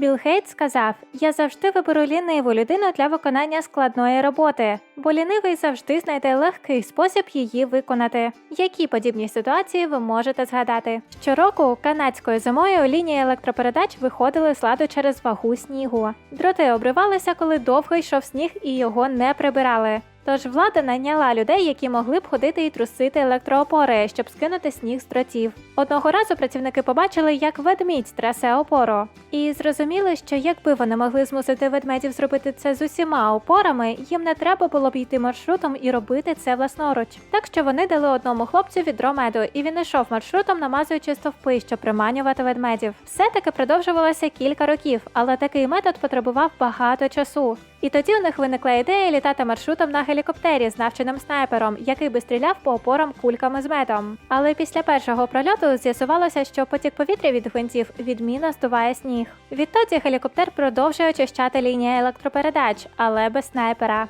Білл Гейтс сказав: Я завжди виберу ліниву людину для виконання складної роботи, бо лінивий завжди знайде легкий спосіб її виконати. Які подібні ситуації ви можете згадати? Щороку канадською зимою лінії електропередач виходили з ладу через вагу снігу. Дроти обривалися, коли довго йшов сніг і його не прибирали. Тож влада найняла людей, які могли б ходити і трусити електроопори, щоб скинути сніг з дротів. Одного разу працівники побачили, як ведмідь трясе опору, і зрозуміли, що якби вони могли змусити ведмедів зробити це з усіма опорами, їм не треба було б йти маршрутом і робити це власноруч. Так що вони дали одному хлопцю відро меду, і він йшов маршрутом, намазуючи стовпи, щоб приманювати ведмедів. Все таки продовжувалося кілька років, але такий метод потребував багато часу. І тоді у них виникла ідея літати маршрутом на гелікоптері з навченим снайпером, який би стріляв по опорам кульками з медом. Але після першого прольоту з'ясувалося, що потік повітря від гвинтів відмінно здуває сніг. Відтоді гелікоптер продовжує очищати лінії електропередач, але без снайпера.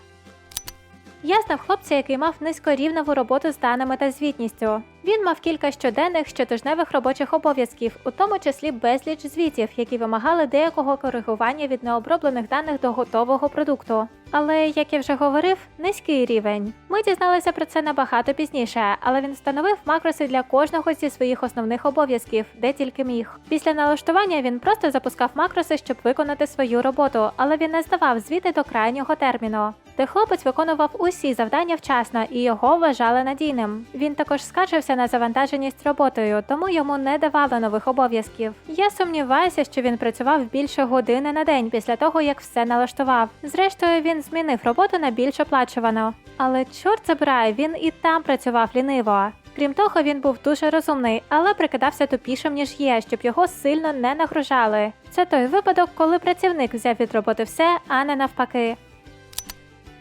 Я знав хлопця, який мав низькорівневу роботу з даними та звітністю. Він мав кілька щоденних щотижневих робочих обов'язків, у тому числі безліч звітів, які вимагали деякого коригування від необроблених даних до готового продукту. Але, як я вже говорив, низький рівень. Ми дізналися про це набагато пізніше, але він встановив макроси для кожного зі своїх основних обов'язків, де тільки міг. Після налаштування він просто запускав макроси, щоб виконати свою роботу, але він не здавав звіти до крайнього терміну. Де хлопець виконував усі завдання вчасно і його вважали надійним. Він також скаржився на завантаженість роботою, тому йому не давали нових обов'язків. Я сумніваюся, що він працював більше години на день після того, як все налаштував. Зрештою, він змінив роботу на більш оплачувану. Але чорт забирає, він і там працював ліниво. Крім того, він був дуже розумний, але прикидався тупішим, ніж є, щоб його сильно не нагружали. Це той випадок, коли працівник взяв від роботи все, а не навпаки.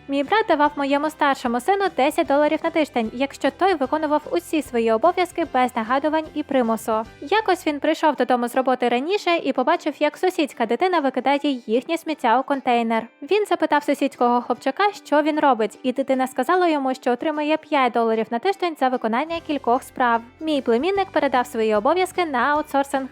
Мій брат давав моєму старшому сину 10 доларів на тиждень, якщо той виконував усі свої обов'язки без нагадувань і примусу. Якось він прийшов додому з роботи раніше і побачив, як сусідська дитина викидає їхнє сміття у контейнер. Він запитав сусідського хлопчака, що він робить, і дитина сказала йому, що отримує 5 доларів на тиждень за виконання кількох справ. Мій племінник передав свої обов'язки на аутсорсинг.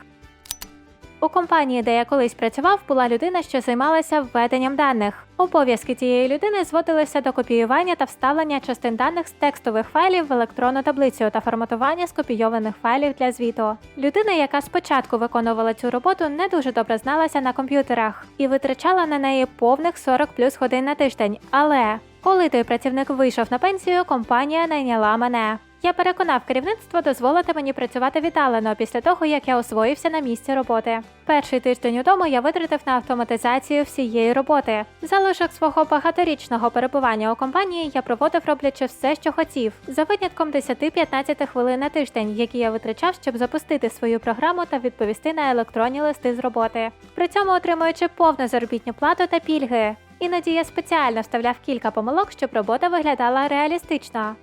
У компанії, де я колись працював, була людина, що займалася введенням даних. Обов'язки цієї людини зводилися до копіювання та вставлення частин даних з текстових файлів в електронну таблицю та форматування скопійованих файлів для звіту. Людина, яка спочатку виконувала цю роботу, не дуже добре зналася на комп'ютерах і витрачала на неї повних 40 плюс годин на тиждень. Але коли той працівник вийшов на пенсію, компанія найняла мене. Я переконав керівництво дозволити мені працювати віддалено після того, як я освоївся на місці роботи. Перший тиждень удома я витратив на автоматизацію всієї роботи. Залишок свого багаторічного перебування у компанії я проводив, роблячи все, що хотів, за винятком 10-15 хвилин на тиждень, які я витрачав, щоб запустити свою програму та відповісти на електронні листи з роботи. При цьому отримуючи повну заробітну плату та пільги. Іноді я спеціально вставляв кілька помилок, щоб робота виглядала реалістично.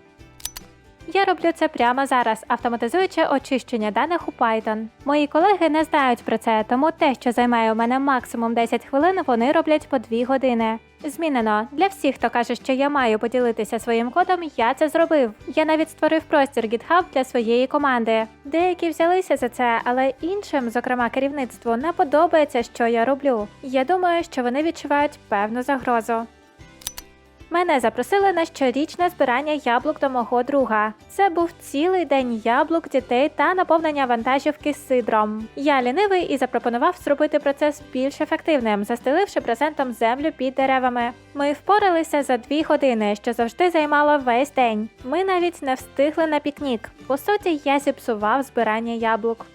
Я роблю це прямо зараз, автоматизуючи очищення даних у Python. Мої колеги не знають про це, тому те, що займає у мене максимум 10 хвилин, вони роблять по 2 години. Змінено для всіх, хто каже, що я маю поділитися своїм кодом, я це зробив. Я навіть створив простір GitHub для своєї команди. Деякі взялися за це, але іншим, зокрема керівництву, не подобається, що я роблю. Я думаю, що вони відчувають певну загрозу. Мене запросили на щорічне збирання яблук до мого друга. Це був цілий день яблук, дітей та наповнення вантажівки сидром. Я лінивий і запропонував зробити процес більш ефективним, застеливши презентом землю під деревами. Ми впоралися за дві години, що завжди займало весь день. Ми навіть не встигли на пікнік. По суті, я зіпсував збирання яблук.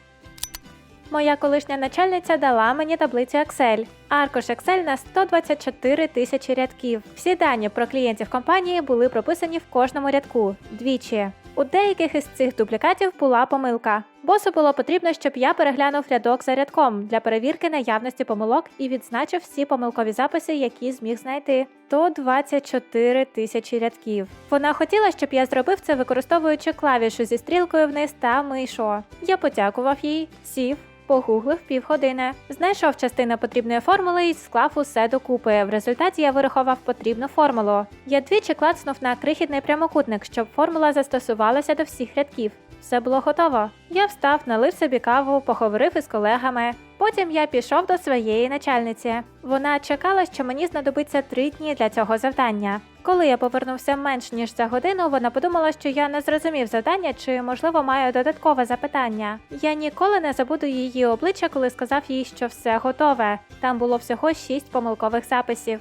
Моя колишня начальниця дала мені таблицю Excel. Аркуш Excel на 124 тисячі рядків. Всі дані про клієнтів компанії були прописані в кожному рядку двічі. У деяких із цих дублікатів була помилка. Босу було потрібно, щоб я переглянув рядок за рядком для перевірки наявності помилок і відзначив всі помилкові записи, які зміг знайти. То 24 тисячі рядків. Вона хотіла, щоб я зробив це, використовуючи клавішу зі стрілкою вниз та мишо. Я подякував їй, сів. Погуглив півгодини, знайшов частину потрібної формули і склав усе докупи. В результаті я вирахував потрібну формулу. Я двічі клацнув на крихітний прямокутник, щоб формула застосувалася до всіх рядків. Все було готово. Я встав, налив собі каву, поговорив із колегами. Потім я пішов до своєї начальниці. Вона чекала, що мені знадобиться три дні для цього завдання. Коли я повернувся менш ніж за годину, вона подумала, що я не зрозумів завдання чи, можливо, маю додаткове запитання. Я ніколи не забуду її обличчя, коли сказав їй, що все готове. Там було всього шість помилкових записів.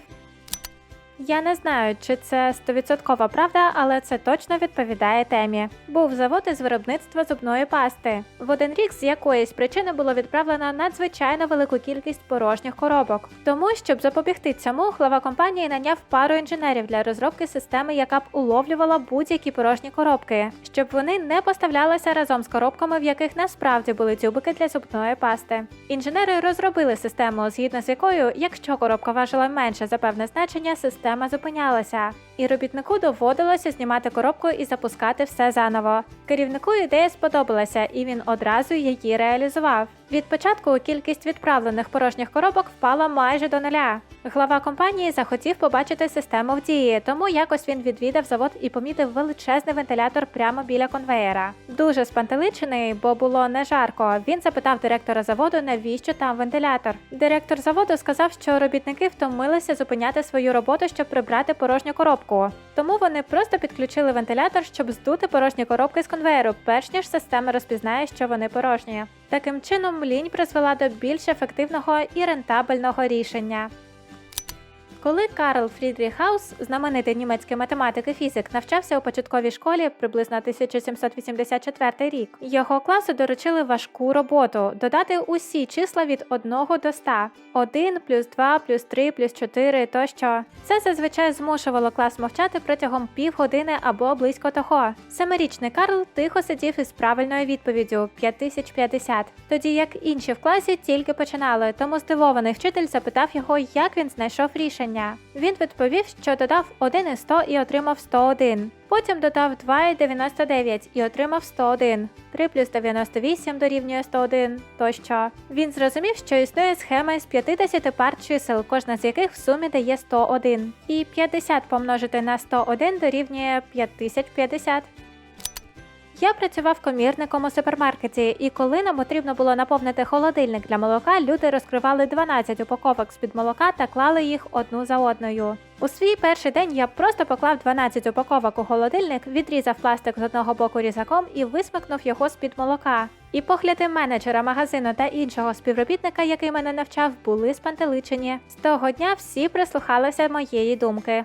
Я не знаю, чи це стовідсоткова правда, але це точно відповідає темі. Був завод із виробництва зубної пасти. В один рік з якоїсь причини було відправлено надзвичайно велику кількість порожніх коробок. Тому, щоб запобігти цьому, глава компанії наняв пару інженерів для розробки системи, яка б уловлювала будь-які порожні коробки, щоб вони не поставлялися разом з коробками, в яких насправді були тюбики для зубної пасти. Інженери розробили систему, згідно з якою, якщо коробка важила менше за певне значення, система зупинялася, і робітнику доводилося знімати коробку і запускати все заново. Керівнику ідея сподобалася, і він одразу її реалізував. Від початку кількість відправлених порожніх коробок впала майже до нуля. Глава компанії захотів побачити систему в дії, тому якось він відвідав завод і помітив величезний вентилятор прямо біля конвеєра. Дуже спантеличений, бо було не жарко. Він запитав директора заводу, навіщо там вентилятор. Директор заводу сказав, що робітники втомилися зупиняти свою роботу, щоб прибрати порожню коробку. Тому вони просто підключили вентилятор, щоб здути порожні коробки з конвеєру, перш ніж система розпізнає, що вони порожні. Таким чином, лінь призвела до більш ефективного і рентабельного рішення. Коли Карл Фрідріх Хаус, знаменитий німецький математик і фізик, навчався у початковій школі приблизно 1784 рік, його класу доручили важку роботу додати усі числа від 1 до 100. 1 плюс 2 плюс 3 плюс 4 тощо. Це зазвичай змушувало клас мовчати протягом півгодини або близько того. Семирічний Карл тихо сидів із правильною відповіддю 5050, тоді як інші в класі тільки починали, тому здивований вчитель запитав його, як він знайшов рішення. Він відповів, що додав 1 із 100 і отримав 101. Потім додав 2 і 99 і отримав 101. 3 плюс 98 дорівнює 101 тощо. Він зрозумів, що існує схема із 50 пар чисел, кожна з яких в сумі дає 101. І 50 помножити на 101 дорівнює 5050. Я працював комірником у супермаркеті, і коли нам потрібно було наповнити холодильник для молока, люди розкривали 12 упаковок з-під молока та клали їх одну за одною. У свій перший день я просто поклав 12 упаковок у холодильник, відрізав пластик з одного боку різаком і висмикнув його з-під молока. І погляди менеджера магазину та іншого співробітника, який мене навчав, були спантеличені. З того дня всі прислухалися моєї думки.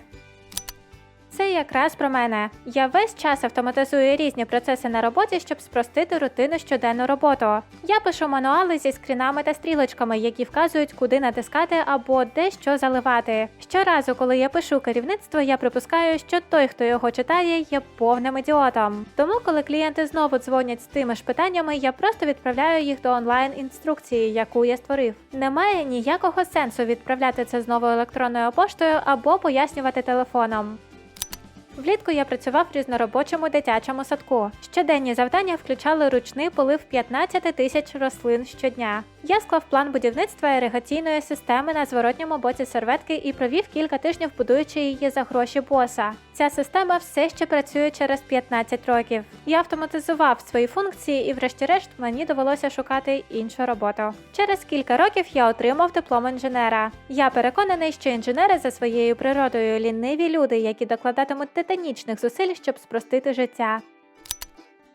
Це якраз про мене. Я весь час автоматизую різні процеси на роботі, щоб спростити рутину щоденну роботу. Я пишу мануали зі скрінами та стрілочками, які вказують, куди натискати або де що заливати. Щоразу, коли я пишу керівництво, я припускаю, що той, хто його читає, є повним ідіотом. Тому, коли клієнти знову дзвонять з тими ж питаннями, я просто відправляю їх до онлайн-інструкції, яку я створив. Немає ніякого сенсу відправляти це знову електронною поштою або пояснювати телефоном. Влітку я працював в різноробочому дитячому садку. Щоденні завдання включали ручний полив 15 тисяч рослин щодня. Я склав план будівництва іригаційної системи на зворотньому боці серветки і провів кілька тижнів, будуючи її за гроші боса. Ця система все ще працює через 15 років. Я автоматизував свої функції, і, врешті-решт, мені довелося шукати іншу роботу. Через кілька років я отримав диплом інженера. Я переконаний, що інженери за своєю природою ліниві люди, які докладатимуть титанічних зусиль, щоб спростити життя.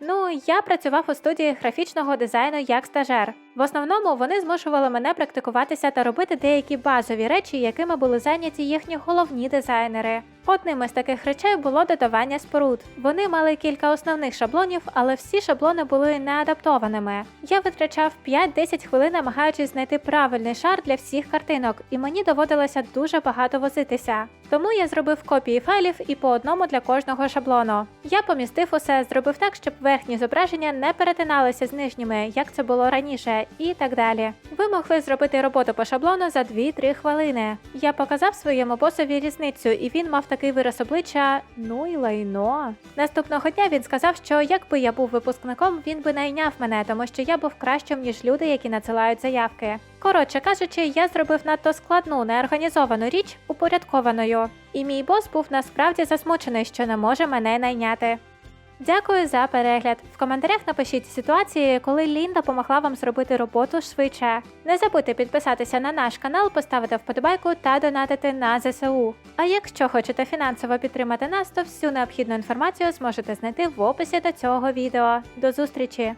Ну, я працював у студії графічного дизайну як стажер. В основному вони змушували мене практикуватися та робити деякі базові речі, якими були зайняті їхні головні дизайнери. Одним із таких речей було додавання споруд. Вони мали кілька основних шаблонів, але всі шаблони були неадаптованими. Я витрачав 5-10 хвилин, намагаючись знайти правильний шар для всіх картинок, і мені доводилося дуже багато возитися. Тому я зробив копії файлів і по одному для кожного шаблону. Я помістив усе, зробив так, щоб верхні зображення не перетиналися з нижніми, як це було раніше, і так далі. Ви могли зробити роботу по шаблону за 2-3 хвилини. Я показав своєму босові різницю, і він мав такий вираз обличчя ну і лайно. Наступного дня він сказав, що якби я був випускником, він би найняв мене, тому що я був кращим, ніж люди, які надсилають заявки. Коротше кажучи, я зробив надто складну, неорганізовану річ упорядкованою, і мій бос був насправді засмучений, що не може мене найняти. Дякую за перегляд. В коментарях напишіть ситуації, коли Лінда допомогла вам зробити роботу швидше. Не забудьте підписатися на наш канал, поставити вподобайку та донатити на ЗСУ. А якщо хочете фінансово підтримати нас, то всю необхідну інформацію зможете знайти в описі до цього відео. До зустрічі!